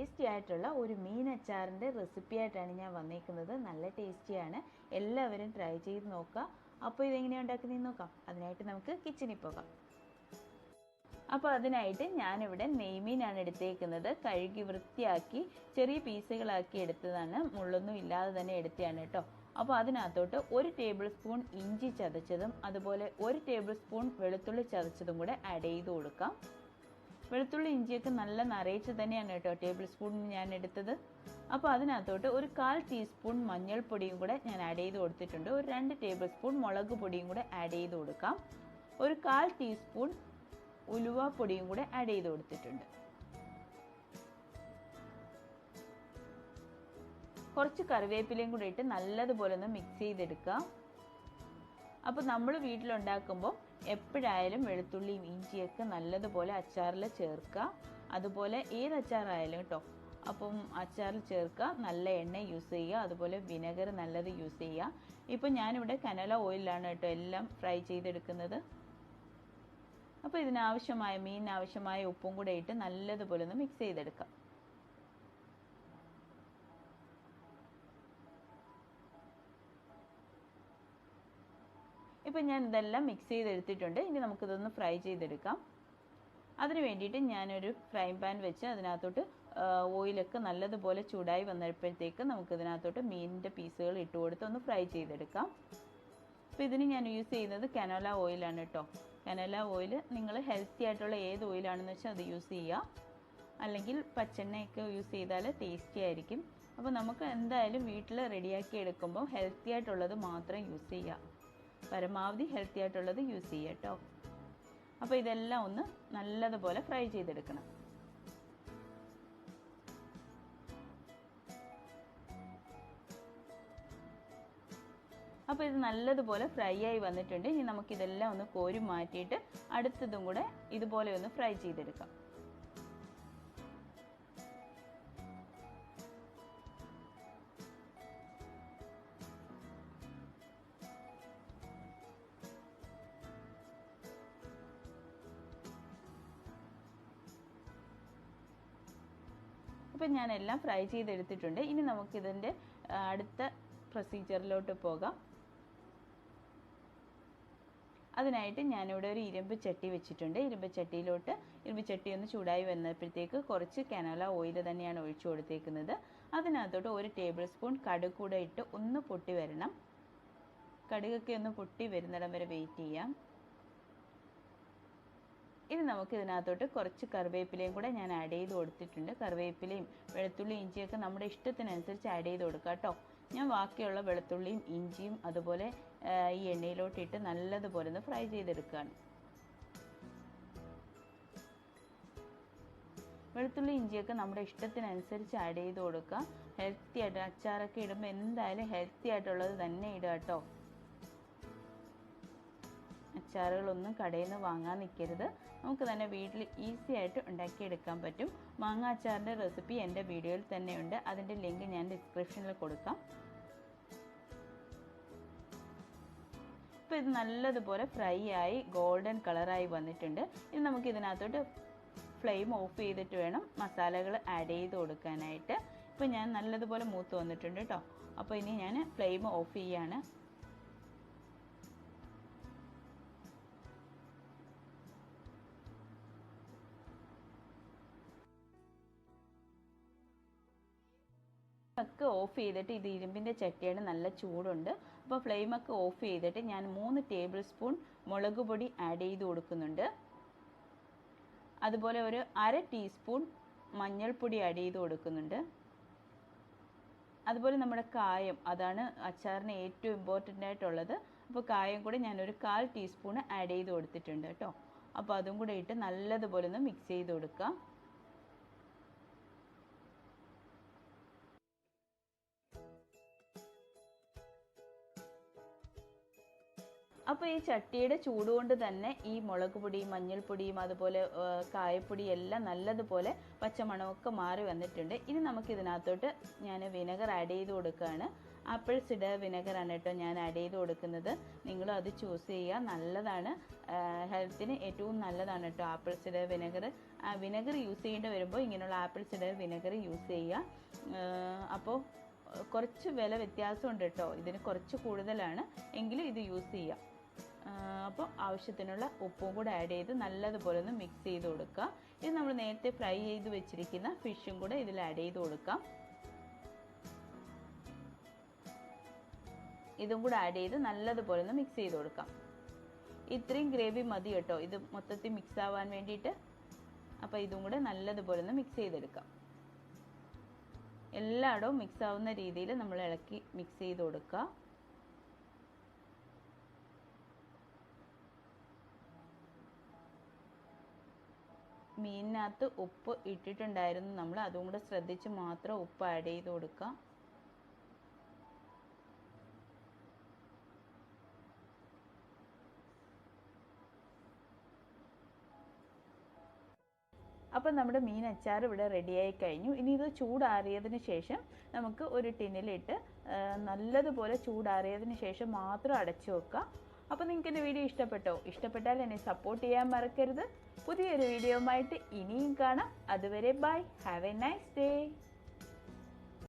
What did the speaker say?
Tasty ആയിട്ടുള്ള ഒരു മീൻ അച്ചാറിന്റെ recipe ആയിട്ടാണ് ഞാൻ വന്നേക്കുന്നത്. നല്ല ടേസ്റ്റിയാണ് എല്ലാവരും ട്രൈ ചെയ്ത് നോക്കുക. അപ്പോൾ ഇതെങ്ങനെയാണ് ഉണ്ടാക്കുന്നതെന്ന് നോക്കാം. അതിനായിട്ട് നമുക്ക് കിച്ചണിൽ പോകാം. അപ്പോൾ അതിനായിട്ട് ഞാനിവിടെ നെയ്മീനാണ് എടുത്തേക്കുന്നത്. കഴുകി വൃത്തിയാക്കി ചെറിയ പീസുകളാക്കി എടുത്തതാണ്. മുള്ളൊന്നും ഇല്ലാതെ തന്നെ എടുത്തതാണ് കേട്ടോ. അപ്പോൾ അതിനകത്തോട്ട് ഒരു ടേബിൾ സ്പൂൺ ഇഞ്ചി ചതച്ചതും അതുപോലെ ഒരു ടേബിൾ സ്പൂൺ വെളുത്തുള്ളി ചതച്ചതും കൂടെ ആഡ് ചെയ്ത് കൊടുക്കാം. വെളുത്തുള്ളി ഇഞ്ചിയൊക്കെ നല്ല നിറയിച്ച് തന്നെയാണ് കേട്ടോ ടേബിൾ സ്പൂൺ ഞാൻ എടുത്തത്. അപ്പോൾ അതിനകത്തോട്ട് ഒരു കാൽ ടീസ്പൂൺ മഞ്ഞൾപ്പൊടിയും കൂടെ ഞാൻ ആഡ് ചെയ്ത് കൊടുത്തിട്ടുണ്ട്. ഒരു രണ്ട് ടേബിൾ സ്പൂൺ മുളക് പൊടിയും കൂടെ ആഡ് ചെയ്ത് കൊടുക്കാം. ഒരു കാൽ ടീസ്പൂൺ ഉലുവ പൊടിയും കൂടെ ആഡ് ചെയ്ത് കൊടുത്തിട്ടുണ്ട്. കുറച്ച് കറിവേപ്പിലയും കൂടെ ഇട്ട് നല്ലതുപോലെ ഒന്ന് മിക്സ് ചെയ്തെടുക്കാം. അപ്പോൾ നമ്മൾ വീട്ടിലുണ്ടാക്കുമ്പോൾ എപ്പോഴായാലും വെളുത്തുള്ളിയും ഇഞ്ചിയൊക്കെ നല്ലതുപോലെ അച്ചാറിൽ ചേർക്കുക. അതുപോലെ ഏത് അച്ചാറായാലും കേട്ടോ അപ്പം അച്ചാറിൽ ചേർക്കുക. നല്ല എണ്ണ യൂസ് ചെയ്യുക. അതുപോലെ വിനെഗർ നല്ലത് യൂസ് ചെയ്യുക. ഇപ്പം ഞാനിവിടെ കനല ഓയിലാണ് കേട്ടോ എല്ലാം ഫ്രൈ ചെയ്തെടുക്കുന്നത്. അപ്പോൾ ഇതിനാവശ്യമായ മീനിനാവശ്യമായ ഉപ്പും കൂടെ ഇട്ട് നല്ലതുപോലെ ഒന്ന് മിക്സ് ചെയ്തെടുക്കാം. ഇപ്പം ഞാൻ ഇതെല്ലാം മിക്സ് ചെയ്തെടുത്തിട്ടുണ്ട്. ഇനി നമുക്കിതൊന്ന് ഫ്രൈ ചെയ്തെടുക്കാം. അതിന് വേണ്ടിയിട്ട് ഞാനൊരു ഫ്രൈ പാൻ വെച്ച് അതിനകത്തോട്ട് ഓയിലൊക്കെ നല്ലതുപോലെ ചൂടായി വന്നപ്പോഴത്തേക്ക് നമുക്കിതിനകത്തോട്ട് മീനിന്റെ പീസുകൾ ഇട്ട് കൊടുത്ത് ഒന്ന് ഫ്രൈ ചെയ്തെടുക്കാം. അപ്പോൾ ഇതിന് ഞാൻ യൂസ് ചെയ്യുന്നത് കനോല ഓയിലാണ് കേട്ടോ കനോല ഓയിൽ നിങ്ങൾ ഹെൽത്തി ആയിട്ടുള്ള ഏത് ഓയിലാണെന്ന് വെച്ചാൽ അത് യൂസ് ചെയ്യുക. അല്ലെങ്കിൽ പച്ചെണ്ണയൊക്കെ യൂസ് ചെയ്താൽ ടേസ്റ്റി ആയിരിക്കും. അപ്പോൾ നമുക്ക് എന്തായാലും വീട്ടിൽ റെഡിയാക്കി എടുക്കുമ്പോൾ ഹെൽത്തി ആയിട്ടുള്ളത് മാത്രം യൂസ് ചെയ്യുക. പരമാവധി ഹെൽത്തി ആയിട്ടുള്ളത് യൂസ് ചെയ്യുക കേട്ടോ അപ്പോൾ ഇതെല്ലാം ഒന്ന് നല്ലതുപോലെ ഫ്രൈ ചെയ്തെടുക്കണം. അപ്പോൾ ഇത് നല്ലതുപോലെ ഫ്രൈ ആയി വന്നിട്ടുണ്ട്. ഇനി നമുക്കിതെല്ലാം ഒന്ന് കോരി മാറ്റിയിട്ട് അടുത്തതും കൂടെ ഇതുപോലെ ഒന്ന് ഫ്രൈ ചെയ്തെടുക്കാം. ഇപ്പം ഞാൻ എല്ലാം ഫ്രൈ ചെയ്തെടുത്തിട്ടുണ്ട്. ഇനി നമുക്കിതിന്റെ അടുത്ത പ്രൊസീജിയറിലോട്ട് പോകാം. അതിനായിട്ട് ഞാനിവിടെ ഒരു ഇരുമ്പ് ചട്ടി വെച്ചിട്ടുണ്ട്. ഇരുമ്പ് ചട്ടിയിലോട്ട് ഇരുമ്പ് ചട്ടി ഒന്ന് ചൂടായി വന്നപ്പോഴത്തേക്ക് കുറച്ച് കനോല ഓയിൽ തന്നെയാണ് ഒഴിച്ചു കൊടുത്തേക്കുന്നത്. അതിനകത്തോട്ട് ഒരു ടേബിൾ സ്പൂൺ കടുക് കൂടെ ഇട്ട് ഒന്ന് പൊട്ടി വരണം. കടുകൊക്കെ ഒന്ന് പൊട്ടി വരുന്നിടം വരെ വെയിറ്റ് ചെയ്യാം. ഇനി നമുക്ക് ഇതിനകത്തോട്ട് കുറച്ച് കറിവേപ്പിലയും കൂടെ ഞാൻ ആഡ് ചെയ്ത് കൊടുത്തിട്ടുണ്ട്. കറിവേപ്പിലയും വെളുത്തുള്ളി ഇഞ്ചിയൊക്കെ നമ്മുടെ ഇഷ്ടത്തിനനുസരിച്ച് ആഡ് ചെയ്ത് കൊടുക്കുക കേട്ടോ. ഞാൻ ബാക്കിയുള്ള വെളുത്തുള്ളിയും ഇഞ്ചിയും അതുപോലെ ഈ എണ്ണയിലോട്ട് ഇട്ട് നല്ലതുപോലെ ഒന്ന് ഫ്രൈ ചെയ്തെടുക്കുകയാണ്. വെളുത്തുള്ളി ഇഞ്ചിയൊക്കെ നമ്മുടെ ഇഷ്ടത്തിനനുസരിച്ച് ആഡ് ചെയ്ത് കൊടുക്കുക ഹെൽത്തി ആയിട്ട് അച്ചാറൊക്കെ ഇടുമ്പോൾ എന്തായാലും ഹെൽത്തി ആയിട്ടുള്ളത് തന്നെ ഇടുക കേട്ടോ. അച്ചാറുകളൊന്നും കടയിൽ നിന്ന് വാങ്ങാൻ നിൽക്കരുത്. നമുക്ക് തന്നെ വീട്ടിൽ ഈസി ആയിട്ട് ഉണ്ടാക്കിയെടുക്കാൻ പറ്റും. മാങ്ങ അച്ചാറിന്റെ റെസിപ്പി എന്റെ വീഡിയോയിൽ തന്നെയുണ്ട്. അതിന്റെ ലിങ്ക് ഞാൻ ഡിസ്ക്രിപ്ഷനിൽ കൊടുക്കാം. ഇപ്പോൾ ഇത് നല്ലതുപോലെ ഫ്രൈ ആയി ഗോൾഡൻ കളറായി വന്നിട്ടുണ്ട്. ഇനി നമുക്ക് ഇതിനകത്തോട്ട് ഫ്ലെയിം ഓഫ് ചെയ്തിട്ട് വേണം മസാലകൾ ആഡ് ചെയ്ത് കൊടുക്കാനായിട്ട്. ഇപ്പോൾ ഞാൻ നല്ലതുപോലെ മൂത്ത് വന്നിട്ടുണ്ട് കേട്ടോ. അപ്പോൾ ഇനി ഞാൻ ഫ്ലെയിം ഓഫ് ചെയ്യാണ്. ഒക്കെ ഓഫ് ചെയ്തിട്ട് ഇത് ഇരുമ്പിന്റെ ചട്ടിയാണ് നല്ല ചൂടുണ്ട്. അപ്പോൾ ഫ്ലെയിമൊക്കെ ഓഫ് ചെയ്തിട്ട് ഞാൻ മൂന്ന് ടേബിൾ സ്പൂൺ മുളക് പൊടി ആഡ് ചെയ്ത് കൊടുക്കുന്നുണ്ട്. അതുപോലെ ഒരു അര ടീസ്പൂൺ മഞ്ഞൾപ്പൊടി ആഡ് ചെയ്ത് കൊടുക്കുന്നുണ്ട്. അതുപോലെ നമ്മുടെ കായം അതാണ് അച്ചാറിന് ഏറ്റവും ഇമ്പോർട്ടന്റ് ആയിട്ടുള്ളത്. അപ്പോൾ കായം കൂടെ ഞാനൊരു കാൽ ടീസ്പൂൺ ആഡ് ചെയ്ത് കൊടുത്തിട്ടുണ്ട് കേട്ടോ. അപ്പോൾ അതും കൂടെ ഇട്ട് നല്ലതുപോലെ ഒന്ന് മിക്സ് ചെയ്ത് കൊടുക്കാം. അപ്പോൾ ഈ ചട്ടിയുടെ ചൂടുകൊണ്ട് തന്നെ ഈ മുളക് പൊടിയും മഞ്ഞൾപ്പൊടിയും അതുപോലെ കായപ്പൊടിയും എല്ലാം നല്ലതുപോലെ പച്ചമണമൊക്കെ മാറി വന്നിട്ടുണ്ട്. ഇനി നമുക്ക് ഇതിനകത്തോട്ട് ഞാൻ വിനെഗർ ആഡ് ചെയ്ത് കൊടുക്കുകയാണ് ആപ്പിൾ സിഡർ വിനെഗറാണ് കേട്ടോ ഞാൻ ആഡ് ചെയ്ത് കൊടുക്കുന്നത്. നിങ്ങളും അത് ചൂസ് ചെയ്യുക. നല്ലതാണ്. ഹെൽത്തിന് ഏറ്റവും നല്ലതാണ് കേട്ടോ apple cider vinegar vinegar use ചെയ്യേണ്ടി വരുമ്പോൾ ഇങ്ങനെയുള്ള ആപ്പിൾ സിഡർ വിനെഗർ യൂസ് ചെയ്യുക. അപ്പോൾ കുറച്ച് വില വ്യത്യാസമുണ്ട് കേട്ടോ. ഇതിന് കുറച്ച് കൂടുതലാണ്. എങ്കിലും ഇത് യൂസ് ചെയ്യാം അപ്പോൾ ആവശ്യത്തിനുള്ള ഉപ്പും കൂടെ ആഡ് ചെയ്ത് നല്ലതുപോലെ ഒന്ന് മിക്സ് ചെയ്ത് കൊടുക്കുക ഇത് നമ്മൾ നേരത്തെ ഫ്രൈ ചെയ്ത് വെച്ചിരിക്കുന്ന ഫിഷും കൂടെ ഇതിൽ ആഡ് ചെയ്ത് കൊടുക്കാം. ഇതും കൂടെ ആഡ് ചെയ്ത് നല്ലതുപോലെ ഒന്ന് മിക്സ് ചെയ്ത് കൊടുക്കാം. ഇത്രയും ഗ്രേവി മതി കേട്ടോ. ഇത് മൊത്തത്തിൽ മിക്സ് ആവാൻ വേണ്ടിയിട്ട്. അപ്പോൾ ഇതും കൂടെ നല്ലതുപോലെ ഒന്ന് മിക്സ് ചെയ്തെടുക്കാം. എല്ലായിടവും മിക്സ് ആവുന്ന രീതിയിൽ നമ്മൾ ഇളക്കി മിക്സ് ചെയ്ത് കൊടുക്കുക മീനിനകത്ത് ഉപ്പ് ഇട്ടിട്ടുണ്ടായിരുന്നു. നമ്മൾ അതും കൂടെ ശ്രദ്ധിച്ച് മാത്രം ഉപ്പ് ആഡ് ചെയ്ത് കൊടുക്കുക അപ്പം നമ്മുടെ മീൻ അച്ചാർ ഇവിടെ റെഡിയായി കഴിഞ്ഞു. ഇനി ഇത് ചൂടാറിയതിന് ശേഷം നമുക്ക് ഒരു ടിന്നിലിട്ട് നല്ലതുപോലെ ചൂടാറിയതിന് ശേഷം മാത്രം അടച്ചു വെക്കുക അപ്പോൾ നിങ്ങൾക്ക് എന്റെ വീഡിയോ ഇഷ്ടപ്പെട്ടോ? ഇഷ്ടപ്പെട്ടാൽ എന്നെ സപ്പോർട്ട് ചെയ്യാൻ മറക്കരുത്. പുതിയൊരു വീഡിയോയുമായിട്ട് ഇനിയും കാണാം. അതുവരെ bye have a nice day